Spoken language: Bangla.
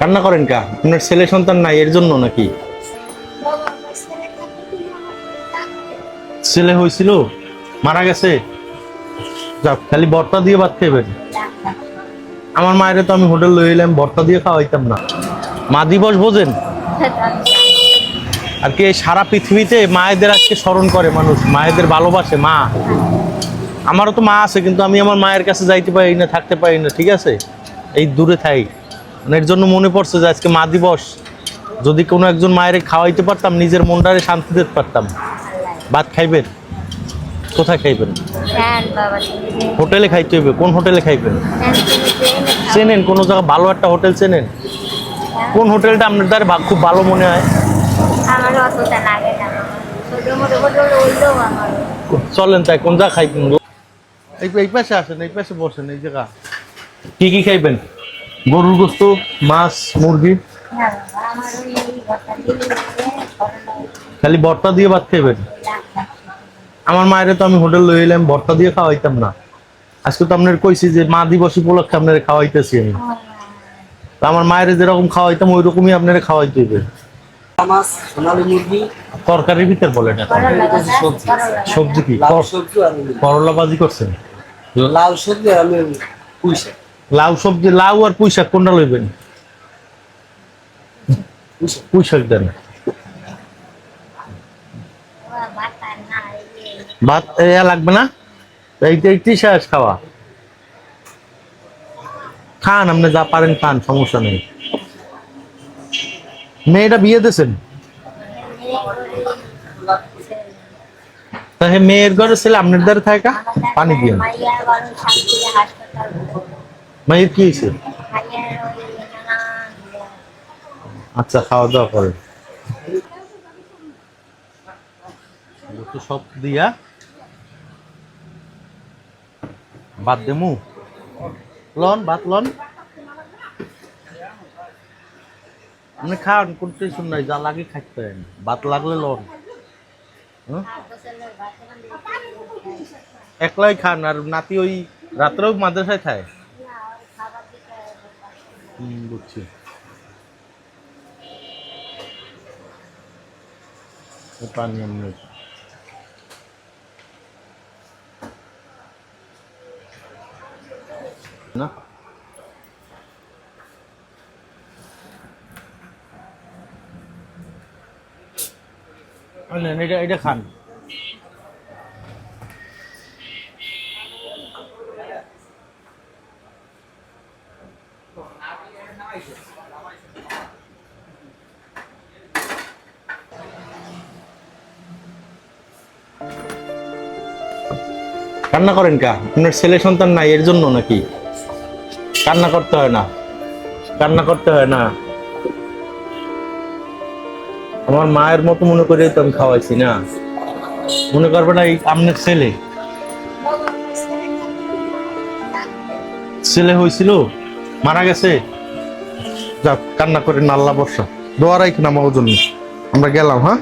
কান্না করেন কা? আপনার ছেলে সন্তান নাই, এর জন্য নাকি? ছেলে হয়েছিল মারা গেছে। যাক, খালি ভর্তা দিয়ে ভাত খাইবেন। আমার মায়ের তো আমি হোটেল লই এলাম, ভর্তা দিয়ে খাওয়াইতাম না। মা দিবস বোঝেন? আর কি সারা পৃথিবীতে মায়েদের আজকে স্মরণ করে মানুষ, মায়েদের ভালোবাসে মা। আমারও তো মা আছে, কিন্তু আমি আমার মায়ের কাছে যাইতে পারি না, থাকতে পারি না, ঠিক আছে? এই দূরে থাই। এর জন্য মনে পড়ছে যে আজকে মা দিবস। যদি কোনো একজন মায়ের খাওয়াইতে পারতাম নিজের মনটারে শান্তি দিতে পারতাম। ভাত খাইবেন? কোথায় খাইবেন? হোটেলে খাইতে হইবে। কোন হোটেলে খাইবেন? চেনেন কোনো জায়গা ভালো একটা হোটেল চেনেন? কোন হোটেলটা আপনার দ্বারা খুব ভালো মনে হয়? চলেন তাই কোন জায়গা খাইবেন? এই পাশে আসেন এই পাশে বসেন এই জায়গা। কি কি খাইবেন? গরুর গোস্ত মাছ মুরগি? খালি ভর্তা দিয়ে ভাত খাইবেন? আমার মায়ের তো আমি হোটেল লই এলাম ভর্তা দিয়ে খাওয়াইতাম না। আজকে তো আপনার কইছি যে মা দিবস উপলক্ষে আপনার খাওয়াইতেছি আমি। তো আমার মায়ের যেরকম খাওয়াইতাম ওই রকমই আপনার খাওয়াইতে হইবে। তরকারির ভিতর বলেন সবজি কি? করলা বাজি করছেন? লাল সবজি আমি পুঁইশাক লাউ সবজি, লাউ আর পুঁই শাক কোনটা লইবেন? পুঁই শাক দেন। ভাত, এ লাগবে না? এইটা শেষ খাওয়া। খান, আপনি যা পারেন খান, সমস্যা নেই। মেয়েটা বিয়ে দিয়েছেন? মেয়ের ঘরে ছেলে, আপনার দ্বারা থাকা? পানি দিয়ে মেয়ের কি হয়েছে? আচ্ছা খাওয়া দাওয়া করেন সব দিয়া বাদ দেমু লন ভাত লন। আপনি খান কোন টেনশন নাই যা লাগে খাইতে পারেন ভাত লাগলে লন? একলাই খান, আর নাতি ওই রাত্রেও মাদ্রাসায় খায়। Hmm, bakayım. Hep annem ne? Ne? Anne ne de ayda kan. কান্না করেন কা? আপনার ছেলে সন্তান নাই, এর জন্য নাকি? কান্না করতে হয় না। কান্না করতে হয় না। আমার মায়ের মতো মনে করে তো আমি খাওয়াইছি না। মনে করবে না এই আপনার ছেলে। ছেলে হয়েছিল মারা গেছে? যাক কান্না করে নাল্লা বর্ষা দোয়ারাই কিনা আমার জন্য আমরা গেলাম হ্যাঁ?